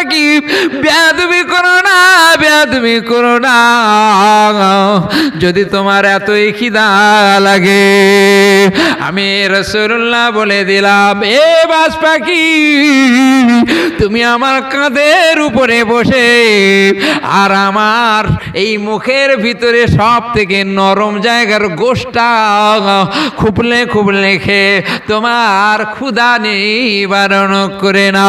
পাখি বেদবি করো না। বেদবি করো না। যদি তোমার এতই খিদা লাগে, আমি রসুল্লাহ বলে দিলাম, এ বাস পাখি, তুমি আমার কাঁধের উপরে বসে, আর আমার এই মুখের ভিতরে সব থেকে নরম জায়গার গোষ্ঠটা খুবলে খুবলে খেয়ে তোমার ক্ষুধা নেই বারণ করে না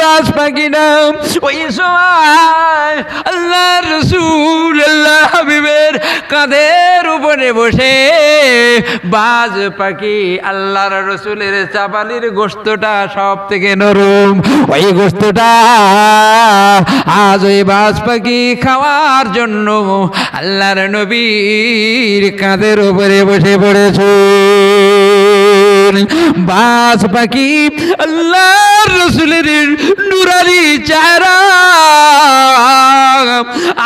বাস পাখি নাম, ওই সময় আল্লাহ রসুল আল্লাহ হাবিবের কাঁধের উপরে বসে বাজ পাখি আল্লাহর রসুলের চাপালির গোস্তটা সব থেকে নরম। ওই গোস্তটা আজ ওই বাজ পাখি খাওয়ার জন্য আল্লাহর নবীর কাঁধের উপরে বসে পড়েছে। বাজ পাখি আল্লাহর রসুলের নুরারি চারা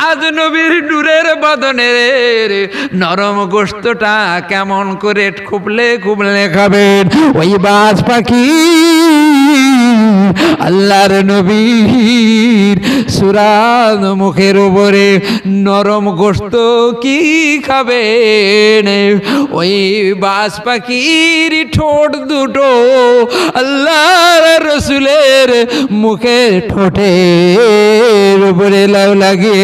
আজ নবীর নূরের বদনের নরম গোস্তটা কেমন করে খুবলে খুবলে খাবেন। ওই বাস পাখি আল্লাহর নবীর সুরান মুখের উপরে নরম গোস্ত কি খাবেন? ওই বাজ পাখির ঠোঁট দুটো আল্লাহর রসুলের মুখে ঠোঁটের উপরে লাউ লাগে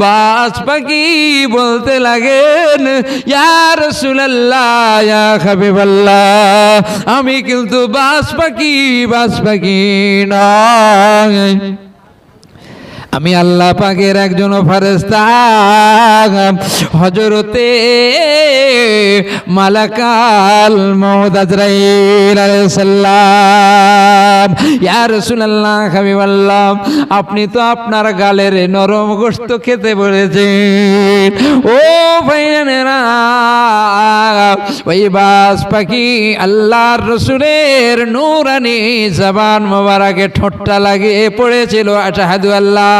বাজ পাখি বলতে লাগেন ইয়ার সুলাল্লাহ হাবিবাল্লাহ, আমি কিন্তু বাজ পাখি বাস পাখি নয়। আমি আল্লাহ পাকের একজন ফারেস্তা হজরতে মালাকাল মহদ আজরাইল আলাইহিস সালাম। ইয়া রাসূলুল্লাহ হাবিবাল্লাহ, আপনি তো আপনার গালের নরম গোশত খেতে বলেছেন। ও ভাইয়ানেরা ওই বাস পাখি আল্লাহর রসুলের নূরানি জবান মোবারকে ঠোঁটটা লাগিয়ে পড়েছিল। আশাহাদু আল্লাহ।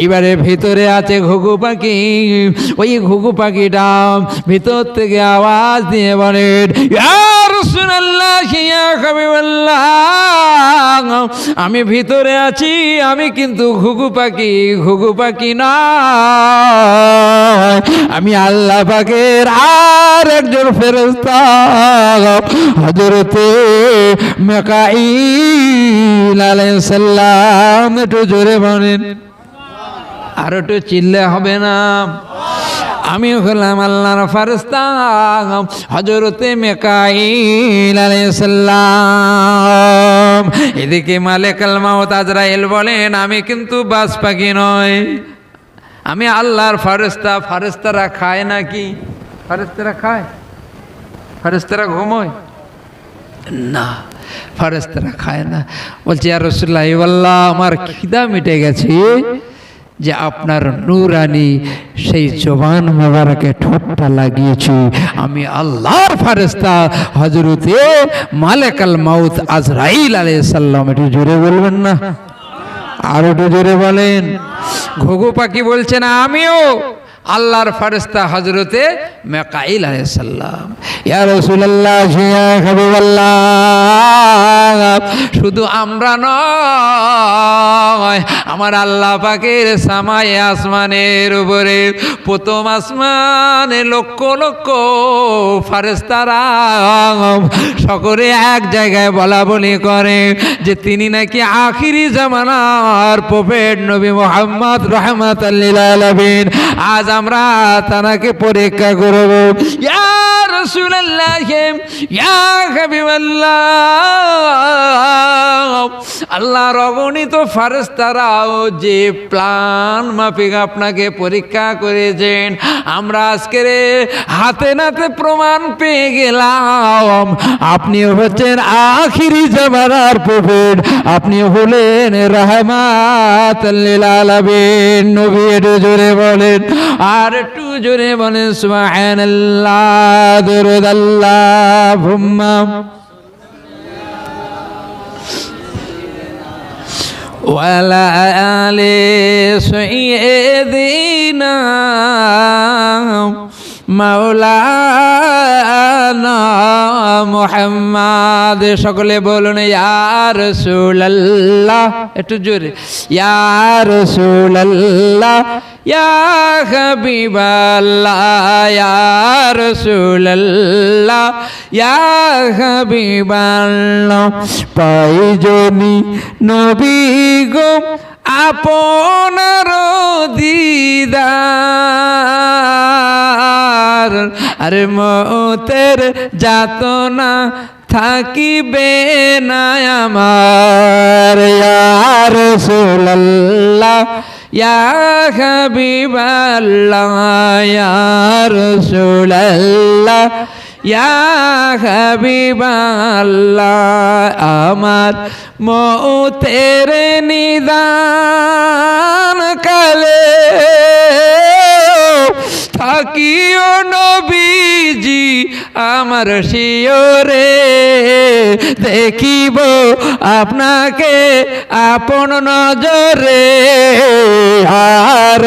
এইবারে ভিতরে আছে ঘুঘু পাখি। ওই ঘুঘু পাখিটা ভিতর থেকে আওয়াজ দিয়ে হাবিবাল্লাহ, আমি ভিতরে আছি, আমি কিন্তু ঘুঘু পাখি ঘুঘু পাখি না আমি আল্লাহ পাকের আর একজন ফেরস্তা হজরতে মেকাইল আলাইহিস সালাম, একটু জোরে বলেন। আর একটু চিল্লে হবে না। আমি হলাম আল্লাহর ফারস্তা হজরতে মেকাইল আলাইসাল্লাম এদিকে মালেক আল মাউত আজরাইল বলেন, আমি কিন্তু বাস পাখি নয় আমি আল্লাহর ফারেস্তা ফারেস্তারা খায় নাকি? ফারেস্তারা খায়? ফারেস্তারা ঘুমোয়? না ফারেস্তারা খায় না। বলছে আর রসুল্লাহ আমার খিদা মিটে গেছে। যে আপনার নুরানি সেই জবান মোবারকে ঠোঁটটা লাগিয়েছি। আমি আল্লাহর ফারেস্তা হজরতে মালেকাল মাউত আজরাইল আলে সাল্লাম একটু জোরে বলবেন না? আর একটু জোরে বলেন। ঘুঘু পাখি বলছেন, আমিও। আল্লাহর ফারেস্তা হজরতে মেকাইল আলাইসাল্লাম ইয়া হাবিবাল্লাহ, শুধু আমরা নয়, আমার আল্লাহ পাকের সামায় আসমানের উপরে প্রথম আসমানে লক্ষ লক্ষ ফারেস্তারা সকলে এক জায়গায় বলা বলি করে যে তিনি নাকি আখিরি জামানার প্রফেট নবী মোহাম্মদ রহমত আলমিন। আজ আমরা তানাকে পরীক্ষা করব। ইয়া রাসূলুল্লাহ ইয়া হাবিবাল্লাহ আল্লাহর অগণিত ফারেস্তারাও যে প্লান মাফিক আপনাকে পরীক্ষা করেছেন আমরা আজকের হাতে নাতে প্রমাণ পেয়ে গেলাম আপনি হচ্ছেন আখিরি জামানার প্রফেট আপনি হলেন রহমাত আলামিন নবী জোরে বলেন আর একটু জোরে বলেন সুবহানাল্লাহ درود اللهم وعلى آل سيدنا মাওলানা মোহাম্মদ, সকলে বলুন ইয়ার সুল্লাহ একটু জোরে ইয়ার সুল্লাহ ইয়া ইয়ার সুল্লাহ ইয়া হাবিবাল্লাহ। পাইজনি নবী গো আপনার দিদার। আরে মতের যাত না থাকিবে না আমার। ইয়ার সোল্লাহ ইয়া হাবিবাল্লাহ ইয়ার সোল্লাহ ইয়া হাবিবাল্লাহ, আমার মৌতের নিদান কালে থাকিও নবীজি আমার শিওরে দেখিব আপনাকে আপন নজরে। আর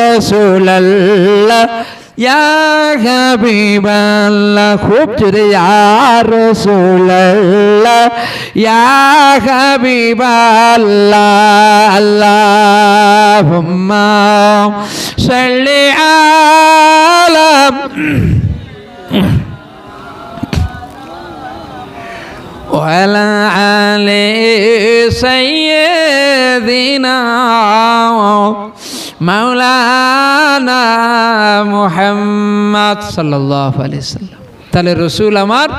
يا حبيب الله خوب يا رسول الله. يا حبيب الله اللهم صل على وعلى علي سيدنا মাওলানা মুহাম্মদ সাল্লাম। তাহলে রসুল আমার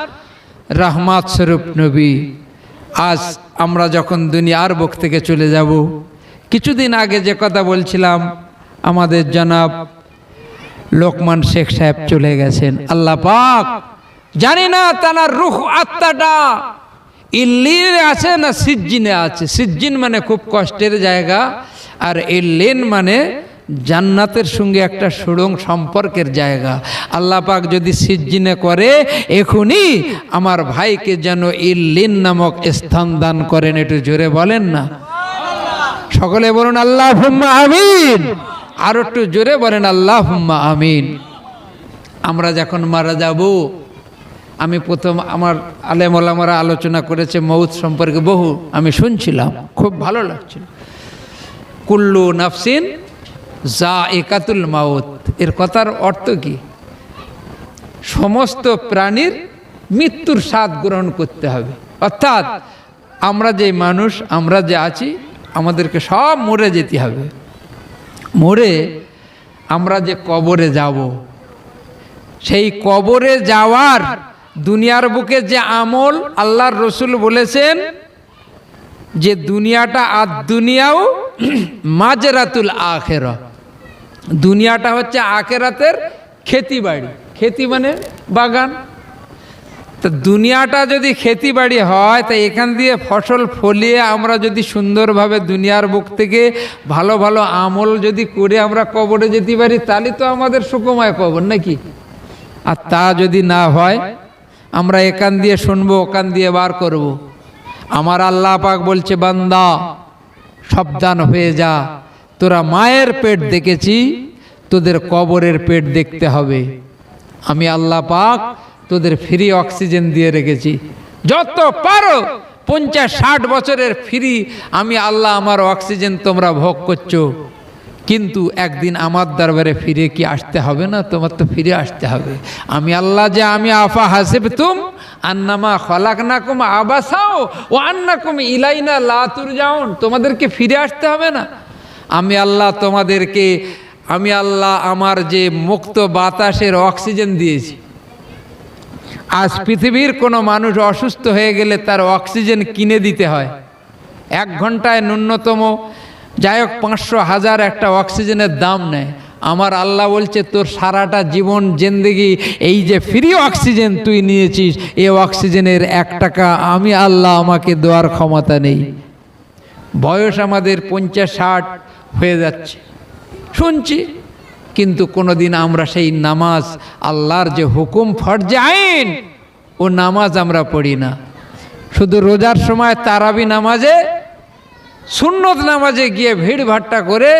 রহমাত স্বরূপ নবী। আজ আমরা যখন দুনিয়ার বুক থেকে চলে যাব, কিছুদিন আগে যে কথা বলছিলাম, আমাদের জনাব লোকমান শেখ সাহেব চলে গেছেন। আল্লাহ পাক জানি না তার রুখ আত্মাটা ইল্লিনে আছে না সিজ্জিনে আছে। সিজ্জিন মানে খুব কষ্টের জায়গা। আর ইল্লিন মানে জান্নাতের সঙ্গে একটা সুড়ং সম্পর্কের জায়গা। আল্লাহ পাক যদি সিজ্জিনে করে এখনই আমার ভাইকে যেন ইল্লিন নামক স্থান দান করেন, একটু জোরে বলেন না। সকলে বলুন আল্লাহ আমিন। আর একটু জোরে বলেন আল্লাহ আমিন। আমরা যখন মারা যাব, আমি প্রথম আমার আলেমলামারা আলোচনা করেছে মৌত সম্পর্কে বহু আমি শুনছিলাম, খুব ভালো লাগছিল। কুল্লু নাফসিন যা একাতুল মাউত। এর কথার অর্থ কি? সমস্ত প্রাণীর মৃত্যুর স্বাদ গ্রহণ করতে হবে। অর্থাৎ আমরা যে মানুষ, আমরা যে আছি, আমাদেরকে সব মরে যেতে হবে। মরে আমরা যে কবরে যাব, সেই কবরে যাওয়ার দুনিয়ার বুকে যে আমল আল্লাহর রসুল বলেছেন, যে দুনিয়াটা আর দুনিয়াও মাজরাতুল আখের। দুনিয়াটা হচ্ছে আখেরাতের খেতি বাড়ি। খেতি মানে বাগান। তো দুনিয়াটা যদি খেতি বাড়ি হয়, তা এখান দিয়ে ফসল ফলিয়ে আমরা যদি সুন্দরভাবে দুনিয়ার বুক থেকে ভালো ভালো আমল যদি করে আমরা কবরে যেতে পারি, তাহলে তো আমাদের সুকময় কবর, নাকি? আর তা যদি না হয়, আমরা এখান দিয়ে শুনব, ওখান দিয়ে বার করব। আমার আল্লাহ পাক বলছে, বান্দা সাবধান হয়ে যা। তোরা মায়ের পেট দেখেছি, তোদের কবরের পেট দেখতে হবে। আমি আল্লাহ পাক তোদের ফ্রি অক্সিজেন দিয়ে রেখেছি। যত পারো, পঞ্চাশ, ষাট বছরের ফ্রি, আমি আল্লাহ আমার অক্সিজেন তোমরা ভোগ করছ। কিন্তু একদিন আমার দরবারে ফিরে কি আসতে হবে না? তোমার তো ফিরে আসতে হবে। আমি আল্লাহ যে আমি আফা হাসিব তুম আন্নামা খলাক না কুম আবাসাও, ও আন্না কুম ইলাইনা লাতুর যাওন তোমাদেরকে ফিরে আসতে হবে না। আমি আল্লাহ তোমাদেরকে, আমি আল্লাহ আমার যে মুক্ত বাতাসের অক্সিজেন দিয়েছি। আজ পৃথিবীর কোনো মানুষ অসুস্থ হয়ে গেলে তার অক্সিজেন কিনে দিতে হয়। এক ঘন্টায় ন্যূনতম, যাই হোক পাঁচশো হাজার একটা অক্সিজেনের দাম নেয়। আমার আল্লাহ বলছে, তোর সারাটা জীবন জেন্দেগি এই যে ফ্রি অক্সিজেন তুই নিয়েছিস এই অক্সিজেনের এক টাকা আমি আল্লাহ আমাকে দেওয়ার ক্ষমতা নেই। বয়স আমাদের পঞ্চাশ ষাট হয়ে যাচ্ছে। শুনছি, কিন্তু কোনোদিন আমরা সেই নামাজ, আল্লাহর যে হুকুম ফরজে আইন, ও নামাজ আমরা পড়ি না। শুধু রোজার সময় তারাবি নামাজে, সুন্নত নামাজে গিয়ে ভিড় ভাট্টা করে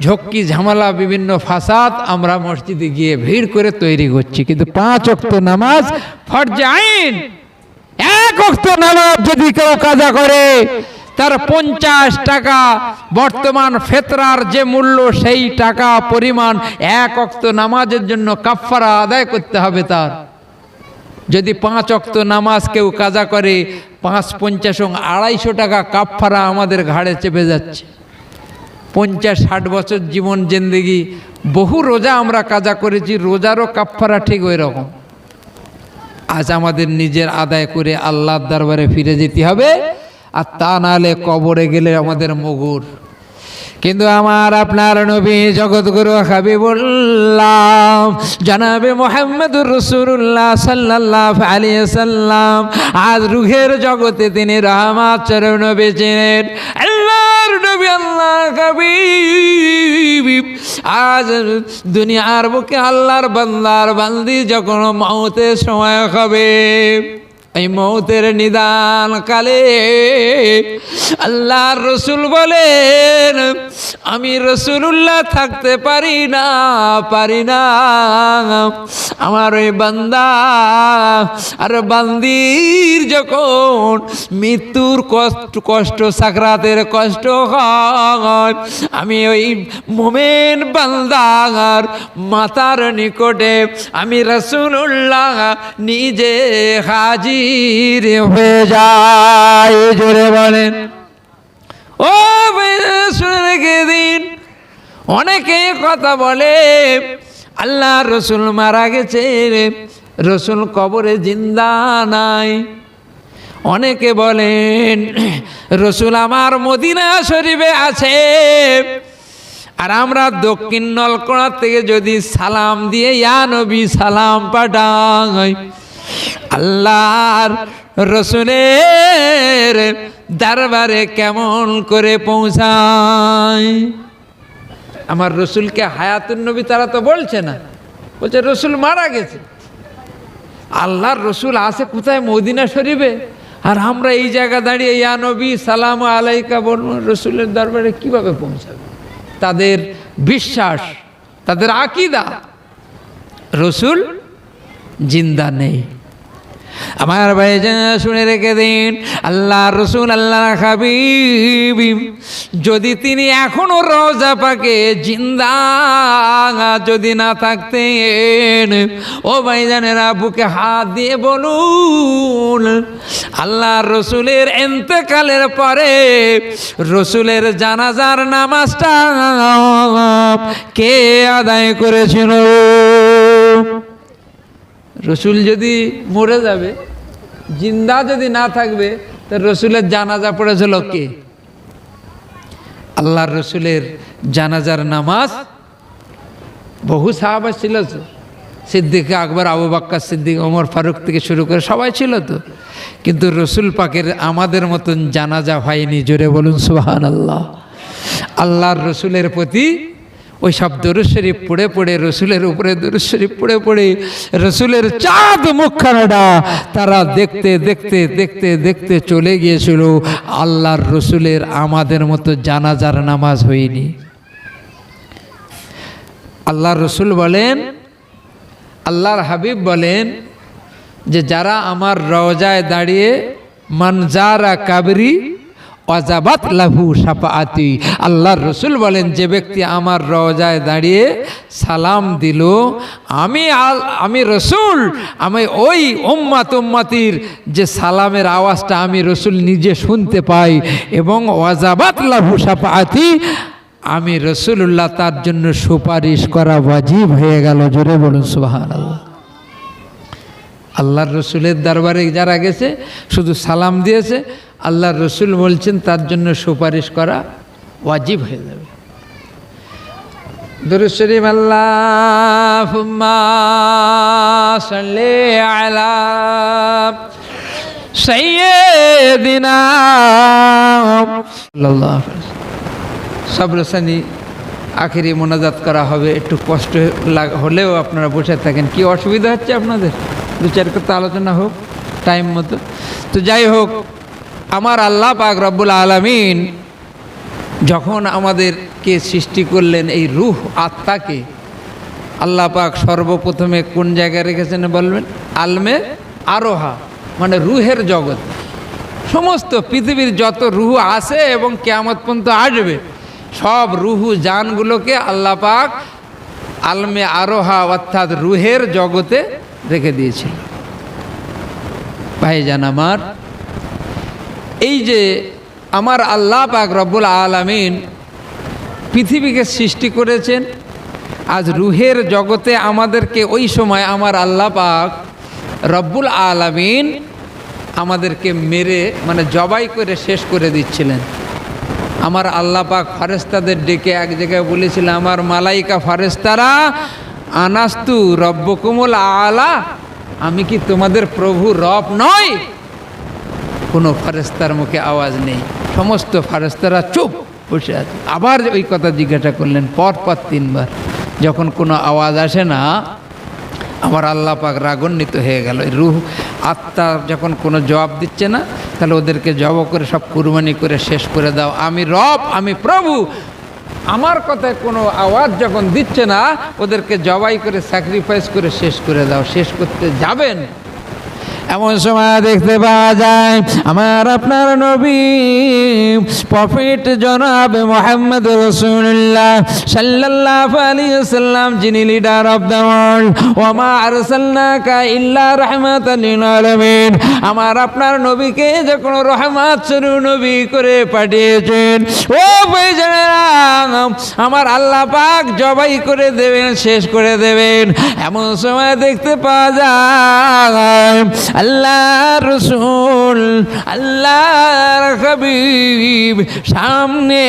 ঝক্কি, ঝামেলা, বিভিন্ন ফাসাদ আমরা মসজিদে গিয়ে ভিড় করে তৈরি করছি। কিন্তু পাঁচ অক্ত নামাজ ফরজে আইন। এক অক্ত নামাজ যদি কেউ কাজা করে, তার পঞ্চাশ টাকা বর্তমান ফেতরার যে মূল্য, সেই টাকা পরিমাণ এক অক্ত নামাজের জন্য কাফফারা আদায় করতে হবে তার। যদি পাঁচ অক্ত নামাজ কেউ কাজা করে, পাঁচ, পঞ্চাশ আড়াইশো টাকা কাফফারা আমাদের ঘাড়ে চেপে যাচ্ছে। পঞ্চাশ, ষাট বছর জীবন জিন্দেগি, বহু রোজা আমরা কাজা করেছি, রোজারও কাফফারা ঠিক ওই রকম আজ আমাদের নিজের আদায় করে আল্লাহর দরবারে ফিরে যেতে হবে, আর তা নাহলে কবরে গেলে আমাদের মগুর। কিন্তু আমার আপনার নবী জগৎগুরু হাবিবুল্লাহ, জানাবে মোহাম্মদুর রসুল্লাহ সাল্লাহ আলী সাল্লাম আজ রুহের জগতে তিনি রহমাত চরণ বেছেন আল্লাহর নবী আল্লাহ আজ দুনিয়ার বুকে আল্লাহর বান্দার বান্দি যখন মাউতে সময় হবে এই মৌতের নিদান কালে আল্লাহর রসুল বলেন, আমি রসুল্লাহ থাকতে পারি না পারি না। আমার ওই বান্দা আর বান্দির যখন মৃত্যুর কষ্ট কষ্ট, সাকরাতের কষ্ট হয়, আমি ওই মোমেন বান্দার মাতার নিকটে আমি রসুল্লাহ নিজে হাজির হয়ে যায়, জোরে বলেন। ও শুনে রেখে দিন। অনেকে কথা বলে, আল্লাহ রসুল মারা গেছে রসুল কবরে জিন্দা নাই। অনেকে বলেন, রসুল আমার মদিনা শরীফে আছে। আর আমরা দক্ষিণ নলকোড়া থেকে যদি সালাম দিয়ে, ইয়া নবী, সালাম পাঠাই। আল্লাহর রসুলের দরবারে কেমন করে পৌঁছায়? আমার রসুলকে হায়াতুন নবী তারা তো বলছে না। বলছে, রসুল মারা গেছে। আল্লাহর রসুল আছে কোথায়? মদিনা শরীফে। আর আমরা এই জায়গা দাঁড়িয়ে, ইয়া নবী, সালাম আলাইকা বলুন রসুলের দরবারে কীভাবে পৌঁছাবে? তাদের বিশ্বাস, তাদের আকিদা। রসুল জিন্দা নেই। আমার ভাই শুনে রেখে দিন আল্লাহ রসুল আল্লাহ হাবিবি, যদি তিনি এখনও রোজা পাকে, জিন্দা যদি না থাকতেন, ও ভাইজানেরা বুকে হাত দিয়ে বলুন আল্লাহ রসুলের এন্তেকালের পরে রসুলের জানাজার নামাজটা কে আদায় করেছিল? রসুল যদি মরে যাবে, জিন্দা যদি না থাকবে, তো রসুলের জানাজা পড়েছিল কে? আল্লাহর রসুলের জানাজার নামাজ বহু সাহাবা ছিল তো। সিদ্দিক আকবর, আবু বাক্কা সিদ্দিক, ওমর ফারুক থেকে শুরু করে সবাই ছিল তো। কিন্তু রসুল পাকের আমাদের মতন জানাজা হয়নি, জোরে বলুন সুহান আল্লাহ আল্লাহর রসুলের প্রতি ওই সব দরুদ শরীফ পড়ে পড়ে, রসুলের উপরে দরুদ শরীফ পড়ে পড়ে, রসুলের চাঁদ মুখখানাটা তারা দেখতে দেখতে দেখতে দেখতে চলে গিয়েছিল। আল্লাহর রসুলের আমাদের মতো জানাজার নামাজ হয়নি। আল্লাহর রসুল বলেন, আল্লাহর হাবিব বলেন যে, যারা আমার রওজায় দাঁড়িয়ে মানজারা কাবরি অজাবাত লাভু সাপাআতি আল্লাহর রসুল বলেন, যে ব্যক্তি আমার রওজায় দাঁড়িয়ে সালাম দিল, আমি আমি রসুল, আমি ওই উম্মাত উম্মাতির যে সালামের আওয়াজটা আমি রসুল নিজে শুনতে পাই এবং অজাবাত লাভু সাপাআতি আমি রসুল্লাহ তার জন্য সুপারিশ করা ওয়াজিব হয়ে গেল। জোরে বলুন সুবাহান আল্লাহ আল্লাহর রসুলের দরবারে যারা গেছে, শুধু সালাম দিয়েছে আল্লাহর রসুল বলছেন, তার জন্য সুপারিশ করা ওয়াজিব হয়ে যাবে। আল্লাহুম্মা সাল্লি আলা আলাইহি সবরসানি আখেরি মোনাজাত করা হবে, একটু কষ্ট হলেও আপনারা বসে থাকেন। কি অসুবিধা হচ্ছে আপনাদের? দু চার কথা আলোচনা হোক, টাইম মতো। তো যাই হোক আমার আল্লাহ পাক রব্বুল আলমিন যখন আমাদেরকে সৃষ্টি করলেন এই রুহ আত্মাকে, আল্লাহ পাক সর্বপ্রথমে কোন জায়গায় রেখেছেন বলবেন? আলমে আরোহা মানে রুহের জগৎ। সমস্ত পৃথিবীর যত রুহু আছে এবং কেয়ামত পর্যন্ত আসবে, সব রুহু জানগুলোকে আল্লাহ পাক আলমে আরোহা অর্থাৎ রুহের জগতে রেখে দিয়েছিল ভাইজান আমার এই যে আমার আল্লাহ পাক রব্বুল আলামিন পৃথিবীকে সৃষ্টি করেছেন, আজ রুহের জগতে আমাদেরকে ওই সময় আমার আল্লাহ পাক রব্বুল আলামিন আমাদেরকে মেরে মানে জবাই করে শেষ করে দিচ্ছিলেন। আমার আল্লাহ পাক ফারেস্তাদের ডেকে এক জায়গায় বলেছিল, আমার মালাইকা ফারেস্তারা আনাস্তু রব্বকুমুল আলা, আমি কি তোমাদের প্রভু রব নয় কোনো ফারেস্তার মুখে আওয়াজ নেই। সমস্ত ফারেস্তারা চুপ বসে আছে। আবার ওই কথা জিজ্ঞাসা করলেন, পর পর তিনবার। যখন কোনো আওয়াজ আসে না, আমার আল্লাহ পাক রাগান্বিত হয়ে গেল। রুহ আত্মা যখন কোনো জবাব দিচ্ছে না, তাহলে ওদেরকে জব করে সব কুরবানি করে শেষ করে দাও। আমি রব, আমি প্রভু। আমার কথায় কোনো আওয়াজ যখন দিচ্ছে না, ওদেরকে জবাই করে স্যাক্রিফাইস করে শেষ করে দাও। শেষ করতে যাবেন। এমন সময় দেখতে পাওয়া যায়, আমার আপনার নবী প্রফিট জনাব মোহাম্মদ রসুল্লাহ সাল্লাল্লাহু আলাইহি সাল্লাম যিনি লিডার অফ দ্য ওয়ার্ল্ড ওমা আরসালনাকা ইল্লা রাহমাতাল লিল আলামিন। আমার আপনার নবীকে যখন রহমত স্বরূপ নবী করে পাঠিয়েছেন, ও আমার আল্লাহ পাক জবাই করে দেবেন, শেষ করে দেবেন। এমন সময় দেখতে পাওয়া যায় আল্লাহ রসুল আল্লাহর হাবিব সামনে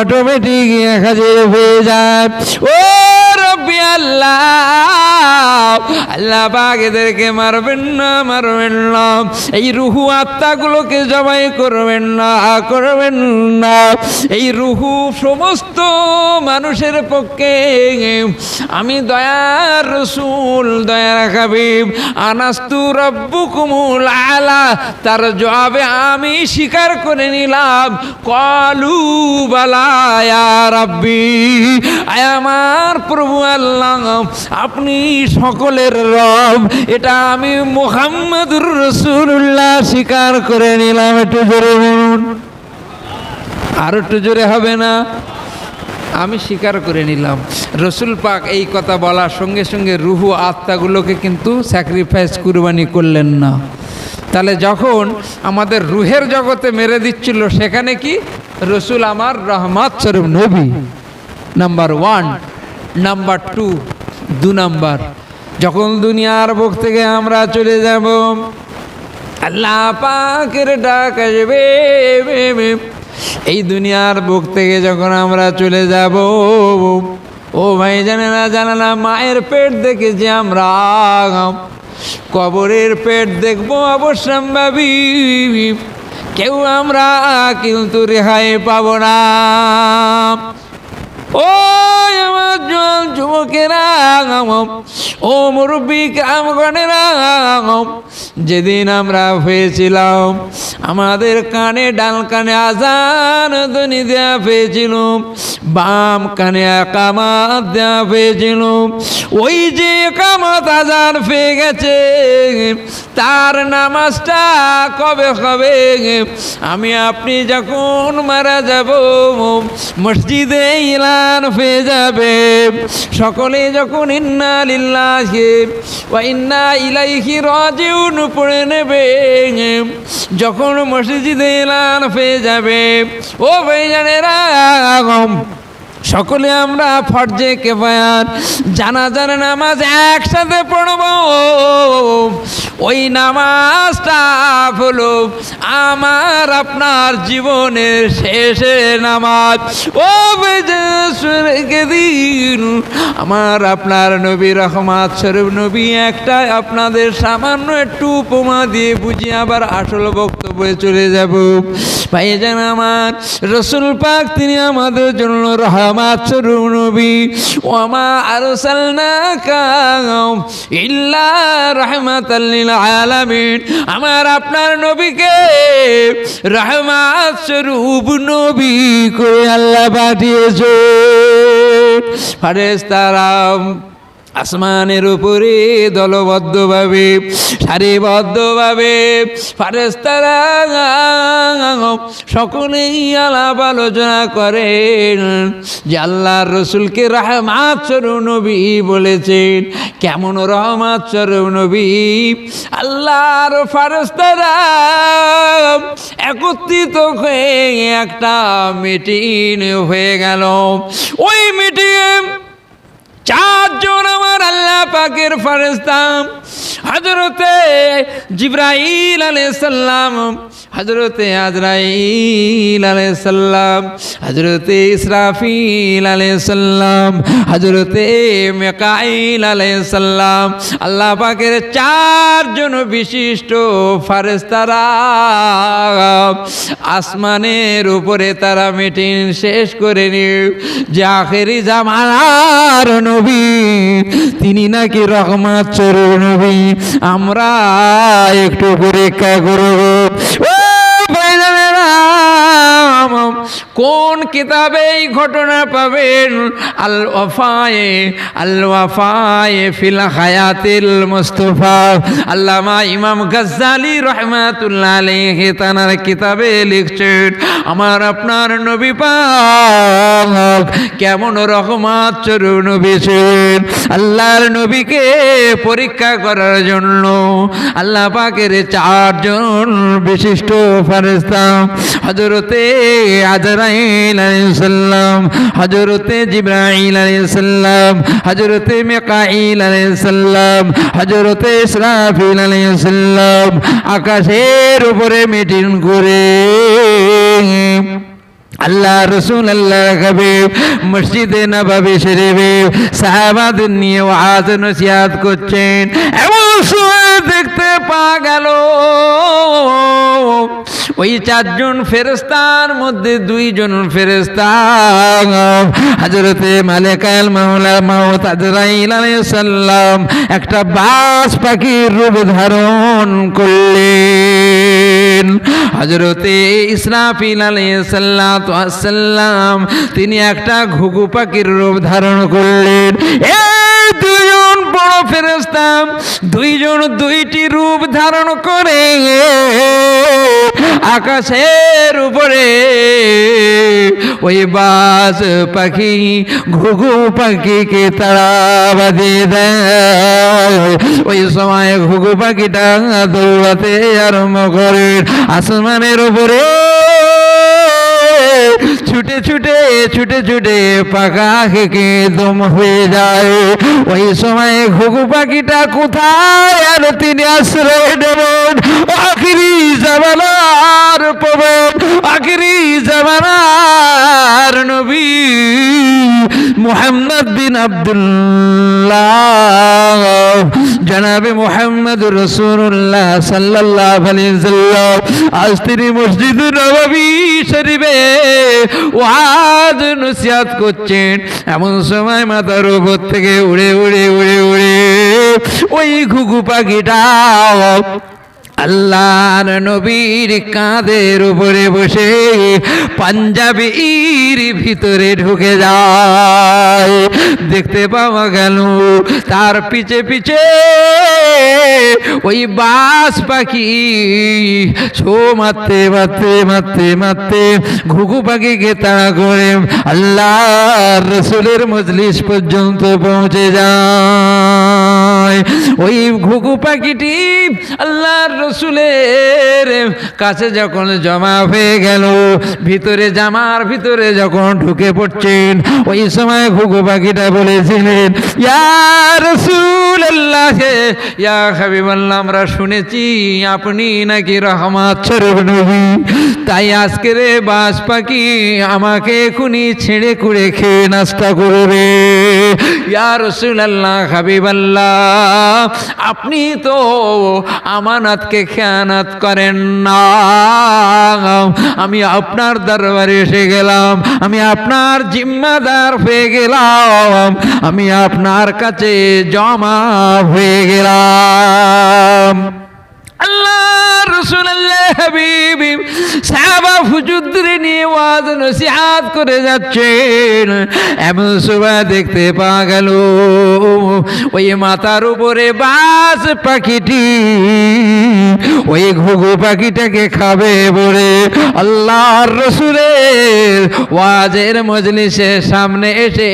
অটোমেটিক হাজির হয়ে যায়। ও রব্বি আল্লাহ। আল্লাহ পাক এদেরকে মারবেন না মারবেন না। এই রুহু আত্মাগুলোকে জবাই করবেন না করবেন না। এই রুহু সমস্ত মানুষের পক্ষে। আমি দয়ার রসুল, দয়ার হাবিব। আনাস্তু রব্বুকুমুল আলা। তার জবাবে আমি স্বীকার করে নিলাম। কলু বালায়া রাব্বি। আমার প্রভু আল্লাহ, আপনি সকলের রব। এটা আমি মোহাম্মদুর রসুল্লাহ স্বীকার করে নিলাম, একটু জোরে বলুন। আর একটু জোরে হবে না? আমি স্বীকার করে নিলাম। রসুল পাক এই কথা বলার সঙ্গে সঙ্গে রুহু আত্মাগুলোকে কিন্তু স্যাক্রিফাইস কুরবানি করলেন না। তাহলে যখন আমাদের রুহের জগতে মেরে দিচ্ছিল, সেখানে কি? রসুল আমার রহমত স্বরূপ নবী। নাম্বার ওয়ান নাম্বার টু দু নাম্বার যখন দুনিয়ার বুক থেকে আমরা চলে যাব, আল্লাহ পাকের ডাক আসবে এই দুনিয়ার বুক থেকে যখন আমরা চলে যাব, ও ভাই জানে না জানে না, মায়ের পেট দেখেছি আমরা কবরের পেট দেখব অবশ্যম্ভাবী কেউ আমরা কিন্তু রেহাই পাবো না। ও ও যেদিন আমরা হয়েছিলাম, আমাদের কানে ডাল, কানে আজান ধ্বনি দেওয়া হয়েছিল, বাম কানে একামাত দেওয়া হয়েছিল। ওই যে একামাত আজান পেয়ে গেছে, তার নামাজটা কবে হবে? আমি, আপনি যখন মারা যাব, মসজিদে ইলান হয়ে যাবে। সকলে যখন ইন্না লিল্লাহি ওয়া ইন্না ইলাইহি রাজিউন পড়ে নেবে। যখন মসজিদে ইলান হয়ে যাবে। ও ভাইজানেরা সকলে আমরা ফরজে কেফায়াত জানাজার নামাজ একসাথে পড়ব। ওই নামাজটা হলো আমার আপনার জীবনের শেষে নামাজ। ও দিন, আমার আপনার নবী রহমাত শরীফ নবী একটা আপনাদের সামান্য একটু উপমা দিয়ে বুঝি আবার আসল বক্তব্যে চলে যাব। ভাই ভাইজান আমার, রসুল পাক তিনি আমাদের জন্য রহম রহমাত নবী ইল্লা আলামিন আমার আপনার নবীকে রহমাত স্বরূপ নবী করে আল্লাহ পাঠিয়েছে। ফারেস্তারাম আসমানের উপরে দলবদ্ধভাবে, সারিবদ্ধভাবে ফারেস্তারা সকলেই আলাপ আলোচনা করেন যে আল্লাহর রসুলকে রহমাত স্বরূপ নবী বলেছেন। কেমন রহমাত স্বরূপ নবী? আল্লাহর ফারেস্তারা একত্রিত হয়ে একটা মিটিং হয়ে গেল। ওই মিটিং চারজন আমার আল্লাহ পাকের ফারেস্তাম হজরতে জিব্রাইল আলাইসাল্লাম হজরতে আজরাইল আলাইসাল্লাম হজরতে ইসরাফিল আলাইসাল্লাম হজরতে মেকাইল আলাইসাল্লাম আল্লাহ পাকের চারজন বিশিষ্ট ফারেস্তারা আসমানের উপরে তারা মিটিং শেষ করে নি যে আখেরি জামানার নবী, তিনি নাকি রহমত চরু নবী। আমরা একটু পরীক্ষা করব। কোন কিতাবে এই ঘটনা পাবেন? আল ওয়াফায়ে আল ওয়াফায়ে ফিল হায়াতিল মুস্তাফা। আল্লামা ইমাম গাজ্জালি রহমাতুল্লাহ আলাইহি তানার কিতাবে লিখছেন, আমার আপনার নবী পাক কেমন রহমত চরু নবী ছিলেন। আল্লাহর নবীকে পরীক্ষা করার জন্য আল্লাহ পাকের চারজন বিশিষ্ট ফারেস্তা হজরতে আজরাইল আলাইসাল্লাম হজরতে জিব্রাইল আলাইসাল্লাম হজরতে মেকাইল আলাইসাল্লাম হজরতে ইসরাফিল আলাইসাল্লাম আকাশের উপরে মিটিং করে আল্লাহ রসুল আল্লাহ হাবিব, মসজিদে নবাবি শরীফে সাহাবাদের নিয়ে ওয়াজ নসিহাত করছেন। এমন সময় দেখতে পা গেল, ওই চারজন ফেরেস্তার মধ্যে দুইজন ফেরেস্তা হজরতে মালেকাল মাওলা মাওত আজরাইল আলাইহিস একটা বাস পাখির রূপ ধারণ করলেন। হজরতে ইসরাফিল আলাইসাল্লাম তিনি একটা ঘুঘু পাখির রূপ ধারণ করলেন। এই দুজন বড় ফেরেস্তা দুইজন দুইটি রূপ ধারণ করে আকাশের উপরে ওই বাস পাখি, ঘুঘু পাখিকে তারা বাঁধিয়ে দেয়। ওই সময় ঘুঘু পাখিটা দৌড়াতে আরম্ভ করে, আসমানের উপরে ছুটে ছুটে ছুটে ছুটে পাকা খেকে দম হয়ে যায়। ওই সময় ঘুঘু পাখিটা কোথায়? আর তিনি আশ্রয় নেবেন। আখিরি জামানার পবন আখিরি জামানার নবী মোহাম্মদ বিন আব্দুল্লাহ। জনাবে মোহাম্মদ রসুল্লাহ সাল্লাহ আলাইহি সাল্লাম আজ তিনি মসজিদ নববী শরীফে ওয়াজ, নসিহাত করছেন। এমন সময় মাথার উপর থেকে উড়ে উড়ে উড়ে উড়ে ওই ঘুঘু পাখিটা আল্লাহর নবীর কাঁধের উপরে বসে পাঞ্জাবির ভিতরে ঢুকে যায়। দেখতে পাওয়া গেল, তার পিছে পিছে ওই বাস পাখি। ছো মারতে মারতে মারতে মারতে ঘুঘু পাখিকে তাড়া করে আল্লাহ রসুলের মজলিস পর্যন্ত পৌঁছে যায়। ওই ঘুঘু পাখিটি আল্লাহর রসুলের কাছে যখন জমা হয়ে গেল, ভিতরে জামার ভিতরে যখন ঢুকে পড়ছেন, ওই সময় ঘুঘু পাখিটা বলেছিলেন রসুল আল্লাহ আমরা শুনেছি আপনি নাকি রহমাত স্বরূপ নবী। তাই আজকের এ বাস পাখি আমাকে এখনই ছেড়ে কুড়ে খেয়ে নাস্তা করবে। ইয়া রসুলাল্লাহ, হাবিবাল্লাহ আপনি তো আমানাতকে খেয়ানাত করেন না। আমি আপনার দরবারে এসে গেলাম। আমি আপনার জিম্মাদার হয়ে গেলাম। আমি আপনার কাছে জমা হয়ে গেলাম। করে যাচ্ছেন। এমন সময় দেখতে গেল, ওই মাথার উপরে বাস পাখিটি, ওই ঘুঘু পাখিটাকে খাবে বলে আল্লাহর রসুলের ওয়াজের মজলিসের সামনে এসে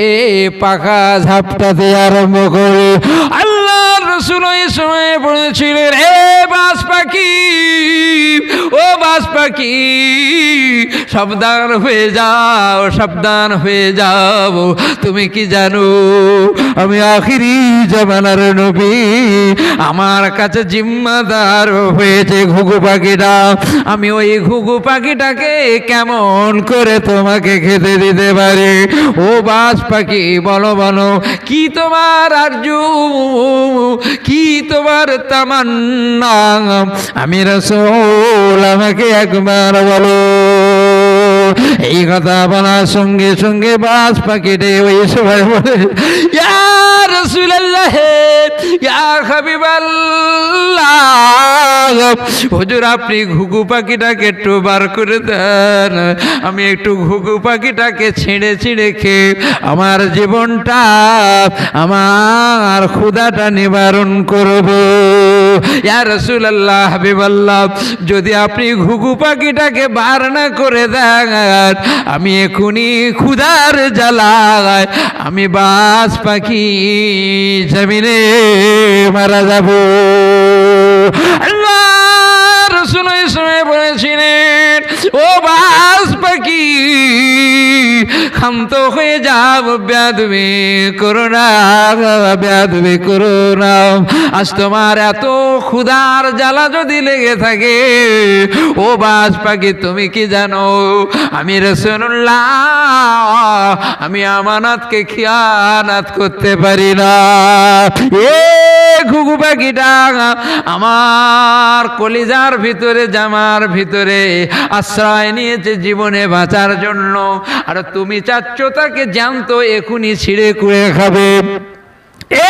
পাখা ঝাপটাতে আরম্ভ করে। রসুল ওই সময় বলেছিলেন হে বাস পাখি ও বাস পাখি সাবধান হয়ে যাও, সাবধান হয়ে যাও। তুমি কি জানো, আমি আখিরি জামানার নবী। আমার কাছে জিম্মাদার হয়েছে ঘুঘু পাখিটা। আমি ওই ঘুঘু পাখিটাকে কেমন করে তোমাকে খেতে দিতে পারি? ও বাস পাখি বলো বলো, কি তোমার আরজু? কি তোমার তামান্না? আমি রসুল আমাকে একবার বলো। এই কথা বলার সঙ্গে সঙ্গে বাস পাখিটে ওই সবাই বলে হুজুর আপনি ঘুঘু পাখিটাকে একটু বার করে দেন। আমি একটু ঘুঘু পাখিটাকে ছিঁড়ে ছিঁড়ে খেয়ে আমার জীবনটা, আমার ক্ষুদাটা নিবারণ করব। ইয়া রসুলাল্লাহ, হাবিবাল্লাহ, যদি আপনি ঘুঘু পাখিটাকে বার না করে দেন আমি এখনই ক্ষুদার জ্বালায়, আমি বাস পাখি জমিনে মারা যাব। আল্লাহ রসুল বলেছিলেন, ও পাখি ক্ষান্ত হয়ে যাব ব্যাধবে করোনা ব্যাধবে করোনা আজ তোমার এত ক্ষুধার জ্বালা যদি লেগে থাকে, ও বাস পাখি, তুমি কি জানো? আমি রসুল্লাহ, আমি আমানতকে খিয়ানাত করতে পারি না। এ ঘুঘু পাখিটা আমার কলিজার ভিতরে, জামার ভিতরে আশ্রয় নিয়েছে জীবনে বাঁচার জন্য। আর তুমি চাচ্ছ তাকে জানতো এখনই ছিঁড়ে কুড়ে খাবে। এ